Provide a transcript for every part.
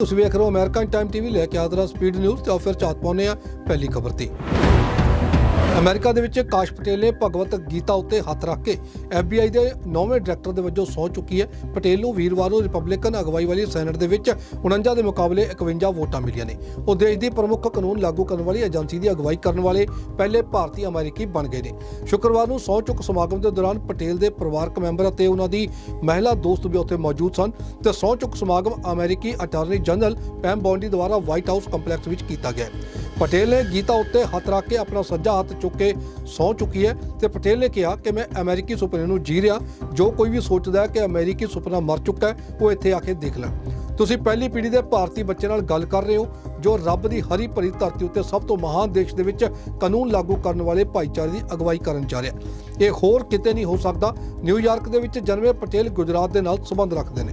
ਤੁਸੀਂ ਵੇਖ ਰਹੇ ਹੋ ਅਮਰੀਕਨ ਟਾਈਮ ਟੀਵੀ, ਲੈ ਕੇ ਆਦਰਾ ਸਪੀਡ ਨਿਊਜ਼ ਤੇ ਆਫਰ ਚਾਤ ਪਾਉਨੇ ਆ ਪਹਿਲੀ ਖਬਰ ਤੇ। ਅਮਰੀਕਾ ਦੇ ਵਿੱਚ ਕਾਸ਼ ਪਟੇਲ ਨੇ ਭਗਵਤ ਗੀਤਾ ਉੱਤੇ ਹੱਥ ਰੱਖ ਕੇ FBI ਦੇ ਨੌਵੇਂ ਡਾਇਰੈਕਟਰ ਦੇ ਵਜੋਂ ਸਹੁੰ ਚੁੱਕੀ ਹੈ। ਪਟੇਲ ਨੂੰ ਵੀਰਵਾਰ ਨੂੰ ਰਿਪਬਲਿਕਨ ਅਗਵਾਈ ਵਾਲੀ ਸੈਨੇਟ ਦੇ ਵਿੱਚ 49 ਦੇ ਮੁਕਾਬਲੇ 51 ਵੋਟਾਂ ਮਿਲੀਆਂ ਨੇ। ਉਹ ਦੇਸ਼ ਦੀ ਪ੍ਰਮੁੱਖ ਕਾਨੂੰਨ ਲਾਗੂ ਕਰਨ ਵਾਲੀ ਏਜੰਸੀ ਦੀ ਅਗਵਾਈ ਕਰਨ ਵਾਲੇ ਪਹਿਲੇ ਭਾਰਤੀ ਅਮਰੀਕੀ ਬਣ ਗਏ ਨੇ। ਸ਼ੁੱਕਰਵਾਰ ਨੂੰ ਸਹੁੰ ਚੁੱਕ ਸਮਾਗਮ ਦੇ ਦੌਰਾਨ ਪਟੇਲ ਦੇ ਪਰਿਵਾਰਕ ਮੈਂਬਰ ਅਤੇ ਉਹਨਾਂ ਦੀ ਮਹਿਲਾ ਦੋਸਤ ਵੀ ਉੱਥੇ ਮੌਜੂਦ ਸਨ ਤੇ ਸਹੁੰ ਚੁੱਕ ਸਮਾਗਮ ਅਮਰੀਕੀ ਅਟਾਰਨੀ ਜਨਰਲ ਪੈਮ ਬੌਂਡੀ ਦੁਆਰਾ ਵਾਈਟ ਹਾਊਸ ਕੰਪਲੈਕਸ ਵਿੱਚ ਕੀਤਾ ਗਿਆ। ਪਟੇਲ ਨੇ ਗੀਤਾ ਉੱਤੇ ਹੱਥ ਰੱਖ ਕੇ ਆਪਣਾ ਸੱਜਾ ਹੱਥ ਚੁੱਕ ਕੇ ਸਹੁੰ ਚੁੱਕੀ ਹੈ ਤੇ ਪਟੇਲ ਨੇ ਕਿਹਾ ਕਿ ਮੈਂ ਅਮਰੀਕੀ ਸੁਪਨੇ ਨੂੰ ਜੀ ਰਿਹਾ, ਜੋ ਕੋਈ ਵੀ ਸੋਚਦਾ ਹੈ ਕਿ ਅਮਰੀਕੀ ਸੁਪਨਾ ਮਰ ਚੁੱਕਾ ਹੈ, ਉਹ ਇੱਥੇ ਆ ਕੇ ਦੇਖ ਲੈ। ਤੁਸੀਂ ਪਹਿਲੀ ਪੀੜ੍ਹੀ ਦੇ ਭਾਰਤੀ ਬੱਚੇ ਨਾਲ ਗੱਲ ਕਰ ਰਹੇ ਹੋ, ਜੋ ਰੱਬ ਦੀ ਹਰੀ ਭਰੀ ਧਰਤੀ ਉੱਤੇ ਸਭ ਤੋਂ ਮਹਾਨ ਦੇਸ਼ ਦੇ ਵਿੱਚ ਕਾਨੂੰਨ ਲਾਗੂ ਕਰਨ ਵਾਲੇ ਭਾਈਚਾਰੇ ਦੀ ਅਗਵਾਈ ਕਰਨ ਜਾ ਰਿਹਾ ਇਹ ਹੋਰ ਕਿਤੇ ਨਹੀਂ ਹੋ ਸਕਦਾ। ਨਿਊਯਾਰਕ ਦੇ ਵਿੱਚ ਜਨਮੇ ਪਟੇਲ ਗੁਜਰਾਤ ਦੇ ਨਾਲ ਸੰਬੰਧ ਰੱਖਦੇ ਨੇ।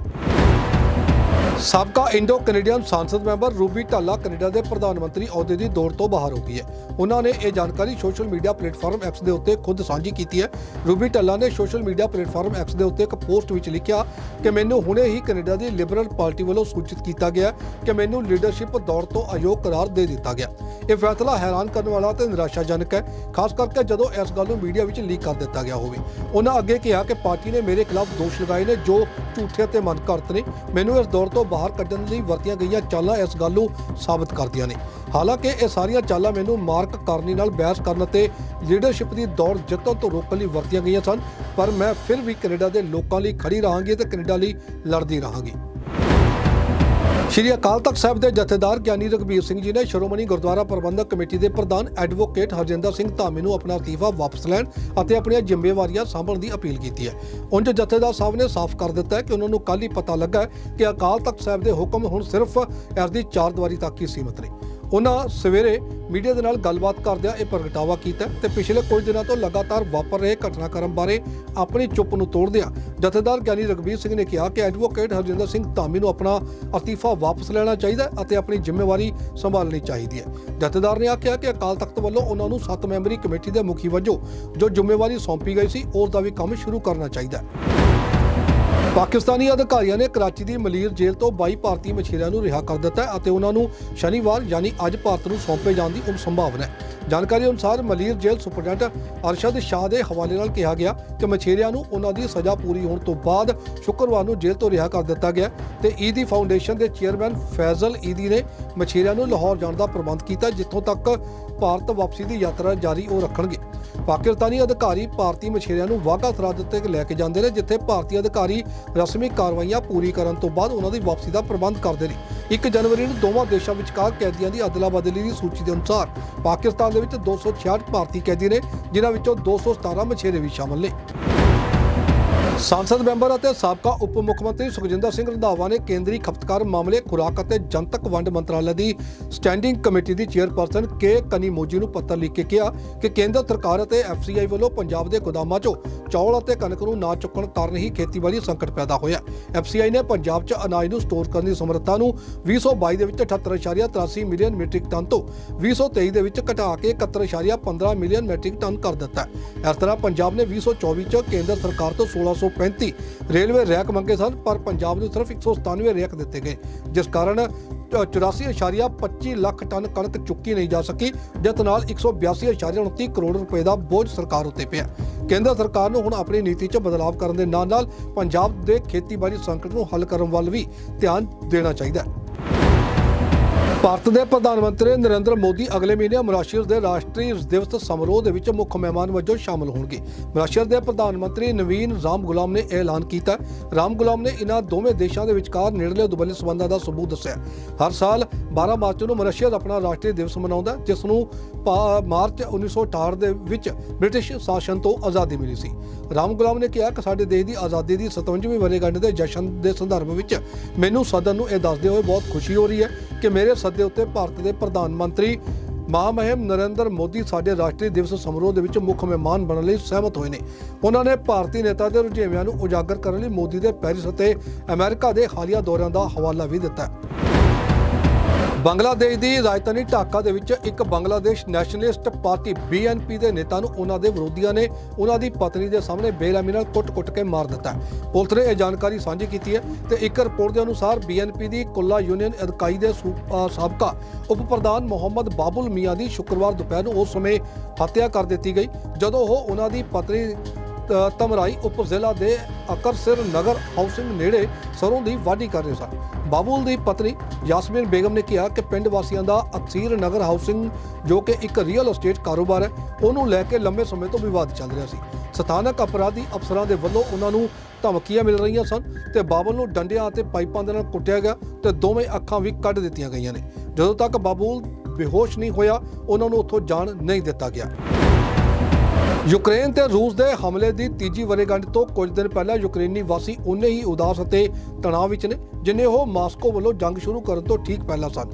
ਸਾਬਕਾ ਇੰਡੋ ਕੈਨੇਡੀਅਨ ਸੰਸਦ ਮੈਂਬਰ ਰੂਬੀ ਢਾਲਾ ਕੈਨੇਡਾ ਦੇ ਪ੍ਰਧਾਨ ਮੰਤਰੀ ਅਹੁਦੇ ਦੀ ਦੌੜ ਤੋਂ ਬਾਹਰ ਹੋ ਗਈ ਹੈ। ਉਹਨਾਂ ਨੇ ਇਹ ਜਾਣਕਾਰੀ ਸੋਸ਼ਲ ਮੀਡੀਆ ਪਲੇਟਫਾਰਮ ਐਕਸ ਦੇ ਉੱਤੇ ਖੁਦ ਸਾਂਝੀ ਕੀਤੀ ਹੈ। ਰੂਬੀ ਢਾਲਾ ਨੇ ਸੋਸ਼ਲ ਮੀਡੀਆ ਪਲੇਟਫਾਰਮ ਐਕਸ ਦੇ ਉੱਤੇ ਇੱਕ ਪੋਸਟ ਵਿੱਚ ਲਿਖਿਆ ਕਿ ਮੈਨੂੰ ਹੁਣੇ ਹੀ ਕੈਨੇਡਾ ਦੀ ਲਿਬਰਲ ਪਾਰਟੀ ਵੱਲੋਂ ਸੂਚਿਤ ਕੀਤਾ ਗਿਆ ਕਿ ਮੈਨੂੰ ਲੀਡਰਸ਼ਿਪ ਦੌੜ ਤੋਂ ਅਯੋਗ ਕਰਾਰ ਦੇ ਦਿੱਤਾ ਗਿਆ। ਇਹ ਫੈਸਲਾ ਹੈਰਾਨ ਕਰਨ ਵਾਲਾ ਤੇ ਨਿਰਾਸ਼ਾਜਨਕ ਹੈ, ਖਾਸ ਕਰਕੇ ਜਦੋਂ ਇਸ ਗੱਲ ਨੂੰ ਮੀਡੀਆ ਵਿੱਚ ਲੀਕ ਕਰ ਦਿੱਤਾ ਗਿਆ ਹੋਵੇ। ਉਹਨਾਂ ਅੱਗੇ ਕਿਹਾ ਕਿ ਪਾਰਟੀ ਨੇ ਮੇਰੇ ਖਿਲਾਫ ਦੋਸ਼ ਲਗਾਏ ਨੇ ਜੋ ਝੂਠੇ ਤੇ ਮਨਘੜਤ ਨੇ ਮੈਨੂੰ ਇਸ ਦੌਰ ਤੋਂ ਬਾਹਰ ਕੱਢਣ ਲਈ ਵਰਤੀਆਂ ਗਈਆਂ ਚਾਲਾਂ ਇਸ ਗੱਲ ਨੂੰ ਸਾਬਤ ਕਰਦੀਆਂ ਨੇ। ਹਾਲਾਂਕਿ ਇਹ ਸਾਰੀਆਂ ਚਾਲਾਂ ਮੈਨੂੰ ਮਾਰਕ ਕਰਨੀ ਨਾਲ ਬਹਿਸ ਕਰਨ ਅਤੇ ਲੀਡਰਸ਼ਿਪ ਦੀ ਦੌੜ ਜਿੱਤਣ ਤੋਂ ਰੋਕਣ ਲਈ ਵਰਤੀਆਂ ਗਈਆਂ ਸਨ, ਪਰ ਮੈਂ ਫਿਰ ਵੀ ਕੈਨੇਡਾ ਦੇ ਲੋਕਾਂ ਲਈ ਖੜੀ ਰਹਾਂਗੀ ਤੇ ਕੈਨੇਡਾ ਲਈ ਲੜਦੀ ਰਹਾਂਗੀ। ਸ਼੍ਰੀ ਅਕਾਲ ਤਖਤ ਸਾਹਿਬ ਦੇ ਜਥੇਦਾਰ ਗਿਆਨੀ ਰਘਬੀਰ ਸਿੰਘ ਜੀ ਨੇ ਸ਼੍ਰੋਮਣੀ ਗੁਰਦੁਆਰਾ ਪ੍ਰਬੰਧਕ ਕਮੇਟੀ ਦੇ ਪ੍ਰਧਾਨ ਐਡਵੋਕੇਟ ਹਰਜਿੰਦਰ ਸਿੰਘ ਧਾਮੀ ਨੂੰ ਆਪਣਾ ਅਸਤੀਫਾ ਵਾਪਸ ਲੈਣ ਅਤੇ ਆਪਣੀਆਂ ਜ਼ਿੰਮੇਵਾਰੀਆਂ ਸੰਭਲਣ ਦੀ ਅਪੀਲ ਕੀਤੀ ਹੈ। ਉਂਝ ਜਥੇਦਾਰ ਸਾਹਿਬ ਨੇ ਸਾਫ਼ ਕਰ ਦਿੱਤਾ ਹੈ ਕਿ ਉਹਨਾਂ ਨੂੰ ਕੱਲ੍ਹ ਹੀ ਪਤਾ ਲੱਗਾ ਕਿ ਅਕਾਲ ਤਖਤ ਸਾਹਿਬ ਦੇ ਹੁਕਮ ਹੁਣ ਸਿਰਫ ਇਸ ਦੀ ਚਾਰ ਦੀਵਾਰੀ ਤੱਕ ਹੀ ਸੀਮਤ ਨੇ। ਉਹਨਾਂ ਸਵੇਰੇ ਮੀਡੀਆ ਦੇ ਨਾਲ ਗੱਲਬਾਤ ਕਰਦਿਆਂ ਇਹ ਪ੍ਰਗਟਾਵਾ ਕੀਤਾ ਤੇ ਪਿਛਲੇ ਕੁਝ ਦਿਨਾਂ ਤੋਂ ਲਗਾਤਾਰ ਵਾਪਰ ਰਹੇ ਘਟਨਾਕ੍ਰਮ ਬਾਰੇ ਆਪਣੀ ਚੁੱਪ ਨੂੰ ਤੋੜਦਿਆਂ ਜਥੇਦਾਰ ਗਿਆਨੀ ਰਗਬੀਰ ਸਿੰਘ ਨੇ ਕਿਹਾ ਕਿ ਐਡਵੋਕੇਟ ਹਰਜਿੰਦਰ ਸਿੰਘ ਧਾਮੀ ਨੂੰ ਆਪਣਾ ਅਸਤੀਫਾ ਵਾਪਸ ਲੈਣਾ ਚਾਹੀਦਾ ਅਤੇ ਆਪਣੀ ਜ਼ਿੰਮੇਵਾਰੀ ਸੰਭਾਲਣੀ ਚਾਹੀਦੀ ਹੈ। ਜਥੇਦਾਰ ਨੇ ਆਖਿਆ ਕਿ ਅਕਾਲ ਤਖਤ ਵੱਲੋਂ ਉਹਨਾਂ ਨੂੰ 7 ਮੈਂਬਰੀ ਕਮੇਟੀ ਦੇ ਮੁਖੀ ਵਜੋਂ ਜੋ ਜ਼ਿੰਮੇਵਾਰੀ ਸੌਂਪੀ ਗਈ ਸੀ ਉਸ ਦਾ ਵੀ ਕੰਮ ਸ਼ੁਰੂ ਕਰਨਾ ਚਾਹੀਦਾ ਹੈ। ਪਾਕਿਸਤਾਨੀ ਅਧਿਕਾਰੀਆਂ ਨੇ ਕਰਾਚੀ ਦੀ ਮਲੀਰ ਜੇਲ੍ਹ ਤੋਂ 22 ਭਾਰਤੀ ਮਛੇਰਿਆਂ ਨੂੰ ਰਿਹਾ ਕਰ ਦਿੱਤਾ ਅਤੇ ਉਹਨਾਂ ਨੂੰ ਸ਼ਨੀਵਾਰ ਯਾਨੀ ਅੱਜ ਭਾਰਤ ਨੂੰ ਸੌਂਪੇ ਜਾਣ ਦੀ ਉਮ ਸੰਭਾਵਨਾ ਹੈ। ਜਾਣਕਾਰੀ ਅਨੁਸਾਰ ਮਲੀਰ ਜੇਲ੍ਹ ਸੁਪਰਡੈਂਟ ਅਰਸ਼ਦ ਸ਼ਾਹ ਦੇ ਹਵਾਲੇ ਨਾਲ ਕਿਹਾ ਗਿਆ ਕਿ ਮਛੇਰਿਆਂ ਨੂੰ ਉਹਨਾਂ ਦੀ ਸਜ਼ਾ ਪੂਰੀ ਹੋਣ ਤੋਂ ਬਾਅਦ ਸ਼ੁੱਕਰਵਾਰ ਨੂੰ ਜੇਲ੍ਹ ਤੋਂ ਰਿਹਾ ਕਰ ਦਿੱਤਾ ਗਿਆ ਤੇ ਈਦੀ ਫਾਊਂਡੇਸ਼ਨ ਦੇ ਚੇਅਰਮੈਨ ਫੈਜ਼ਲ ਈਦੀ ਨੇ ਮਛੇਰਿਆਂ ਨੂੰ ਲਾਹੌਰ ਜਾਣ ਦਾ ਪ੍ਰਬੰਧ ਕੀਤਾ, ਜਿੱਥੋਂ ਤੱਕ ਭਾਰਤ ਵਾਪਸੀ ਦੀ ਯਾਤਰਾ ਜਾਰੀ ਉਹ ਰੱਖਣਗੇ। ਪਾਕਿਸਤਾਨੀ ਅਧਿਕਾਰੀ ਭਾਰਤੀ ਮਛੇਰਿਆਂ ਨੂੰ ਵਾਹਗਾ ਸਰਹੱਦ ਤੇ ਲੈ ਕੇ ਜਾਂਦੇ ਨੇ, ਜਿੱਥੇ ਭਾਰਤੀ ਅਧਿਕਾਰੀ ਰਸਮੀ ਕਾਰਵਾਈਆਂ ਪੂਰੀ ਕਰਨ ਤੋਂ ਬਾਅਦ ਉਹਨਾਂ ਦੀ ਵਾਪਸੀ ਦਾ ਪ੍ਰਬੰਧ ਕਰਦੇ ਨੇ। 1 ਜਨਵਰੀ ਨੂੰ ਦੋਵਾਂ ਦੇਸ਼ਾਂ ਵਿਚਕਾਰ ਕੈਦੀਆਂ ਦੀ ਅਦਲਾ ਬਦਲੀ ਦੀ ਸੂਚੀ ਦੇ ਅਨੁਸਾਰ ਪਾਕਿਸਤਾਨ ਦੇ ਵਿੱਚ 266 ਭਾਰਤੀ ਕੈਦੀ ਨੇ, ਜਿਨ੍ਹਾਂ ਵਿੱਚੋਂ 217 ਮਛੇਰੇ ਵੀ ਸ਼ਾਮਲ ਨੇ। ਸੰਸਦ ਮੈਂਬਰ ਅਤੇ ਸਾਬਕਾ ਉਪ ਮੁੱਖ ਮੰਤਰੀ ਸੁਖਜਿੰਦਰ ਸਿੰਘ ਰੰਧਾਵਾ ਨੇ ਕੇਂਦਰੀ ਖਪਤਕਾਰ ਮਾਮਲੇ ਖੁਰਾਕ ਅਤੇ ਜਨਤਕ ਵੰਡ ਮੰਤਰਾਲੇ ਦੀ ਸਟੈਂਡਿੰਗ ਕਮੇਟੀ ਦੀ ਚੇਅਰਪਰਸਨ ਕੇ ਕਨੀਮੋਜੀ ਨੂੰ ਪੱਤਰ ਲਿਖ ਕੇ ਕਿਹਾ ਕਿ ਕੇਂਦਰ ਸਰਕਾਰ ਅਤੇ ਐਫਸੀਆਈ ਵੱਲੋਂ ਪੰਜਾਬ ਦੇ ਗੋਦਾਮਾਂ 'ਚੋਂ ਚੌਲ ਅਤੇ ਕਣਕ ਨੂੰ ਨਾ ਚੁੱਕਣ ਕਾਰਨ ਹੀ ਖੇਤੀਬਾੜੀ ਸੰਕਟ ਪੈਦਾ ਹੋਇਆ ਐਫਸੀਆਈ ਨੇ ਪੰਜਾਬ 'ਚ ਅਨਾਜ ਨੂੰ ਸਟੋਰ ਕਰਨ ਦੀ ਸਮਰੱਥਾ ਨੂੰ 2022 ਦੇ ਵਿੱਚ 78.83 ਮਿਲੀਅਨ ਮੀਟ੍ਰਿਕ ਟਨ ਤੋਂ 2023 ਦੇ ਵਿੱਚ ਘਟਾ ਕੇ 71.15 ਮਿਲੀਅਨ ਮੀਟ੍ਰਿਕ ਟਨ ਕਰ ਦਿੱਤਾ ਇਸ ਤਰ੍ਹਾਂ ਪੰਜਾਬ ਨੇ 2024 'ਚ ਕੇਂਦਰ ਸਰਕਾਰ ਤੋਂ 1635 ਰੇਲਵੇ ਰੈਕ ਮੰਗੇ ਸਨ, ਪਰ ਪੰਜਾਬ ਨੂੰ ਸਿਰਫ 197 ਰੈਕ ਦਿੱਤੇ ਗਏ, ਜਿਸ ਕਾਰਨ 84.25 ਲੱਖ ਟਨ ਕਣਕ ਚੁੱਕੀ ਨਹੀਂ ਜਾ ਸਕੀ, ਜਿਸ ਨਾਲ 182.29 ਕਰੋੜ ਰੁਪਏ ਦਾ ਬੋਝ ਸਰਕਾਰ ਉੱਤੇ ਪਿਆ। ਕੇਂਦਰ ਸਰਕਾਰ ਨੂੰ ਹੁਣ ਆਪਣੀ ਨੀਤੀ 'ਚ ਬਦਲਾਅ ਕਰਨ ਦੇ ਨਾਲ ਨਾਲ ਪੰਜਾਬ ਦੇ ਖੇਤੀਬਾੜੀ ਸੰਕਟ ਨੂੰ ਹੱਲ ਕਰਨ ਵੱਲ ਵੀ ਧਿਆਨ ਦੇਣਾ ਚਾਹੀਦਾ ਹੈ। ਭਾਰਤ ਦੇ ਪ੍ਰਧਾਨ ਮੰਤਰੀ ਨਰਿੰਦਰ ਮੋਦੀ ਅਗਲੇ ਮਹੀਨੇ ਮੌਰੀਸ਼ੀਅਸ ਦੇ ਰਾਸ਼ਟਰੀ ਦਿਵਸ ਸਮਾਰੋਹ ਦੇ ਵਿੱਚ ਮੁੱਖ ਮਹਿਮਾਨ ਵਜੋਂ ਸ਼ਾਮਲ ਹੋਣਗੇ। ਮੌਰੀਸ਼ੀਅਸ ਦੇ ਪ੍ਰਧਾਨ ਮੰਤਰੀ ਨਵੀਨ ਰਾਮ ਗੁਲਾਮ ਨੇ ਇਹ ਐਲਾਨ ਕੀਤਾ। ਰਾਮ ਗੁਲਾਮ ਨੇ ਇਹਨਾਂ ਦੋਵੇਂ ਦੇਸ਼ਾਂ ਦੇ ਵਿਚਕਾਰ ਨੇੜਲੇ ਦੁਬਲੇ ਸਬੰਧਾਂ ਦਾ ਸਬੂਤ ਦੱਸਿਆ। ਹਰ ਸਾਲ 12 ਮਾਰਚ ਨੂੰ ਮੌਰੀਸ਼ੀਅਸ ਆਪਣਾ ਰਾਸ਼ਟਰੀ ਦਿਵਸ ਮਨਾਉਂਦਾ ਜਿਸ ਨੂੰ ਪਾ- ਮਾਰਚ 1968 ਦੇ ਵਿੱਚ ਬ੍ਰਿਟਿਸ਼ ਸ਼ਾਸਨ ਤੋਂ ਆਜ਼ਾਦੀ ਮਿਲੀ ਸੀ। ਰਾਮ ਗੁਲਾਮ ਨੇ ਕਿਹਾ ਕਿ ਸਾਡੇ ਦੇਸ਼ ਦੀ ਆਜ਼ਾਦੀ ਦੀ 57ਵੀਂ ਵਰ੍ਹੇਗੰਢ ਦੇ ਜਸ਼ਨ ਦੇ ਸੰਦਰਭ ਵਿੱਚ ਮੈਨੂੰ ਸਦਨ ਨੂੰ ਇਹ ਦੱਸਦੇ ਹੋਏ ਬਹੁਤ ਖੁਸ਼ੀ ਹੋ ਰਹੀ ਹੈ ਕਿ ਮੇਰੇ ਸੱਦੇ ਉੱਤੇ ਭਾਰਤ ਦੇ ਪ੍ਰਧਾਨ ਮੰਤਰੀ ਮਹਾਮਹਿਮ ਨਰਿੰਦਰ ਮੋਦੀ ਸਾਡੇ ਰਾਸ਼ਟਰੀ ਦਿਵਸ ਸਮਾਰੋਹ ਦੇ ਵਿੱਚ ਮੁੱਖ ਮਹਿਮਾਨ ਬਣਨ ਲਈ ਸਹਿਮਤ ਹੋਏ ਨੇ। ਉਹਨਾਂ ਨੇ ਭਾਰਤੀ ਨੇਤਾ ਦੇ ਰੁਝੇਵਿਆਂ ਨੂੰ ਉਜਾਗਰ ਕਰਨ ਲਈ ਮੋਦੀ ਦੇ ਪੈਰਿਸ ਅਤੇ ਅਮਰੀਕਾ ਦੇ ਹਾਲੀਆ ਦੌਰਿਆਂ ਦਾ ਹਵਾਲਾ ਵੀ ਦਿੱਤਾ। ਬੰਗਲਾਦੇਸ਼ ਦੀ ਰਾਜਧਾਨੀ ਢਾਕਾ ਦੇ ਵਿੱਚ ਇੱਕ ਬੰਗਲਾਦੇਸ਼ ਨੈਸ਼ਨਲਿਸਟ ਪਾਰਟੀ ਬੀਐਨਪੀ ਦੇ ਨੇਤਾ ਨੂੰ ਉਹਨਾਂ ਦੇ ਵਿਰੋਧੀਆਂ ਨੇ ਉਹਨਾਂ ਦੀ ਪਤਨੀ ਦੇ ਸਾਹਮਣੇ ਬੇਰਹਿਮੀ ਨਾਲ ਕੁੱਟ-ਕੁੱਟ ਕੇ ਮਾਰ ਦਿੱਤਾ ਪੁਲਿਸ ਨੇ ਇਹ ਜਾਣਕਾਰੀ ਸਾਂਝੀ ਕੀਤੀ ਹੈ ਤੇ ਇੱਕ ਰਿਪੋਰਟ ਦੇ ਅਨੁਸਾਰ ਬੀਐਨਪੀ ਦੀ ਕੁੱਲਾ ਯੂਨੀਅਨ ਇਕਾਈ ਦੇ ਸੂ- ਸਾਬਕਾ ਉਪ ਪ੍ਰਧਾਨ ਮੁਹੰਮਦ ਬਾਬੁਲ ਮੀਆਂ ਦੀ ਸ਼ੁੱਕਰਵਾਰ ਦੁਪਹਿਰ ਨੂੰ ਉਸ ਸਮੇਂ ਹੱਤਿਆ ਕਰ ਦਿੱਤੀ ਗਈ। ਜਦੋਂ ਉਹ ਉਹਨਾਂ ਦੀ ਪਤਨੀ ਤਮਰਾਈ ਉਪ ਜ਼ਿਲ੍ਹਾ ਦੇ ਅਕਰਸਿਰ ਨਗਰ ਹਾਊਸਿੰਗ ਨੇੜੇ ਸਰੋਂ ਦੀ ਵਾਢੀ ਕਰ ਰਹੇ ਸਨ। ਬਾਬੂਲ ਦੀ ਪਤਨੀ ਯਾਸਮੀਨ ਬੇਗਮ ਨੇ ਕਿਹਾ ਕਿ ਪਿੰਡ ਵਾਸੀਆਂ ਦਾ ਅਕਸੀਰ ਨਗਰ ਹਾਊਸਿੰਗ, ਜੋ ਕਿ ਇੱਕ ਰੀਅਲ ਏਸਟੇਟ ਕਾਰੋਬਾਰ ਹੈ, ਉਹਨੂੰ ਲੈ ਕੇ ਲੰਮੇ ਸਮੇਂ ਤੋਂ ਵਿਵਾਦ ਚੱਲ ਰਿਹਾ ਸੀ। ਸਥਾਨਕ ਅਪਰਾਧੀ ਅਫਸਰਾਂ ਦੇ ਵੱਲੋਂ ਉਹਨਾਂ ਨੂੰ ਧਮਕੀਆਂ ਮਿਲ ਰਹੀਆਂ ਸਨ ਤੇ ਬਾਬੂਲ ਨੂੰ ਡੰਡਿਆਂ ਅਤੇ ਪਾਈਪਾਂ ਦੇ ਨਾਲ ਕੁੱਟਿਆ ਗਿਆ ਤੇ ਦੋਵੇਂ ਅੱਖਾਂ ਵੀ ਕੱਢ ਦਿੱਤੀਆਂ ਗਈਆਂ ਨੇ। ਜਦੋਂ ਤੱਕ ਬਾਬੂਲ ਬੇਹੋਸ਼ ਨਹੀਂ ਹੋਇਆ, ਉਹਨਾਂ ਨੂੰ ਉੱਥੋਂ ਜਾਣ ਨਹੀਂ ਦਿੱਤਾ ਗਿਆ। ਯੂਕਰੇਨ ਤੇ ਰੂਸ ਦੇ ਹਮਲੇ ਦੀ ਤੀਜੀ ਵਰੇਗੰਢ ਤੋਂ ਕੁਝ ਦਿਨ ਪਹਿਲਾਂ ਯੂਕਰੇਨੀ ਵਾਸੀ ਉਨੇ ਹੀ ਉਦਾਸ ਅਤੇ ਤਣਾਅ ਵਿੱਚ ਨੇ, ਜਿੰਨੇ ਉਹ ਮਾਸਕੋ ਵੱਲੋਂ ਜੰਗ ਸ਼ੁਰੂ ਕਰਨ ਤੋਂ ਠੀਕ ਪਹਿਲਾਂ ਸਨ।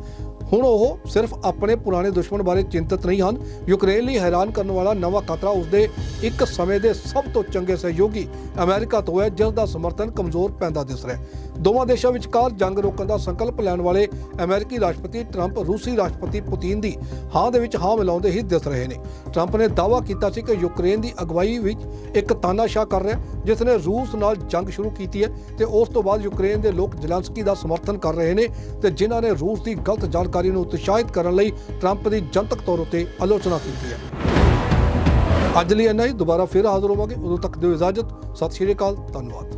ਹੁਣ ਉਹ ਸਿਰਫ ਆਪਣੇ ਪੁਰਾਣੇ ਦੁਸ਼ਮਣ ਬਾਰੇ ਚਿੰਤਤ ਨਹੀਂ ਹਨ। ਯੂਕਰੇਨ ਲਈ ਹੈਰਾਨ ਕਰਨ ਵਾਲਾ ਨਵਾਂ ਖਤਰਾ ਉਸਦੇ ਇੱਕ ਸਮੇਂ ਦੇ ਸਭ ਤੋਂ ਚੰਗੇ ਸਹਿਯੋਗੀ ਅਮਰੀਕਾ ਤੋਂ ਹੈ, ਜਿਸ ਦਾ ਸਮਰਥਨ ਕਮਜ਼ੋਰ ਪੈਂਦਾ ਦਿਸ ਰਿਹਾ ਹੈ। ਦੋਵਾਂ ਦੇਸ਼ਾਂ ਵਿਚਕਾਰ ਜੰਗ ਰੋਕਣ ਦਾ ਸੰਕਲਪ ਲੈਣ ਵਾਲੇ ਅਮਰੀਕੀ ਰਾਸ਼ਟਰਪਤੀ ਟਰੰਪ ਰੂਸੀ ਰਾਸ਼ਟਰਪਤੀ ਪੁਤਿਨ ਦੀ ਹਾਂ ਦੇ ਵਿੱਚ ਹਾਂ ਮਿਲਾਉਂਦੇ ਹੀ ਦਿਸ ਰਹੇ ਨੇ। ਟਰੰਪ ਨੇ ਦਾਅਵਾ ਕੀਤਾ ਸੀ ਕਿ ਯੂਕਰੇਨ ਦੀ ਅਗਵਾਈ ਵਿੱਚ ਇੱਕ ਤਾਨਾਸ਼ਾਹ ਕਰ ਰਿਹਾ ਜਿਸ ਨੇ ਰੂਸ ਨਾਲ ਜੰਗ ਸ਼ੁਰੂ ਕੀਤੀ ਹੈ ਤੇ ਉਸ ਤੋਂ ਬਾਅਦ ਯੂਕਰੇਨ ਦੇ ਲੋਕ ਜ਼ੈਲੈਂਸਕੀ ਦਾ ਸਮਰਥਨ ਕਰ ਰਹੇ ਨੇ ਤੇ ਜਿਨ੍ਹਾਂ ਨੇ ਰੂਸ ਦੀ ਗਲਤ ਜਾਣਕਾਰੀ ਨੂੰ ਉਤਸ਼ਾਹਿਤ ਕਰਨ ਲਈ ਟਰੰਪ ਦੀ ਜਨਤਕ ਤੌਰ ਉੱਤੇ ਆਲੋਚਨਾ ਕੀਤੀ ਹੈ। ਅੱਜ ਲਈ ਇੰਨਾ ਹੀ, ਦੁਬਾਰਾ ਫਿਰ ਹਾਜ਼ਰ ਹੋਵਾਂਗੇ। ਉਦੋਂ ਤੱਕ ਦਿਓ ਇਜਾਜ਼ਤ। ਸਤਿ ਸ਼੍ਰੀ ਅਕਾਲ, ਧੰਨਵਾਦ।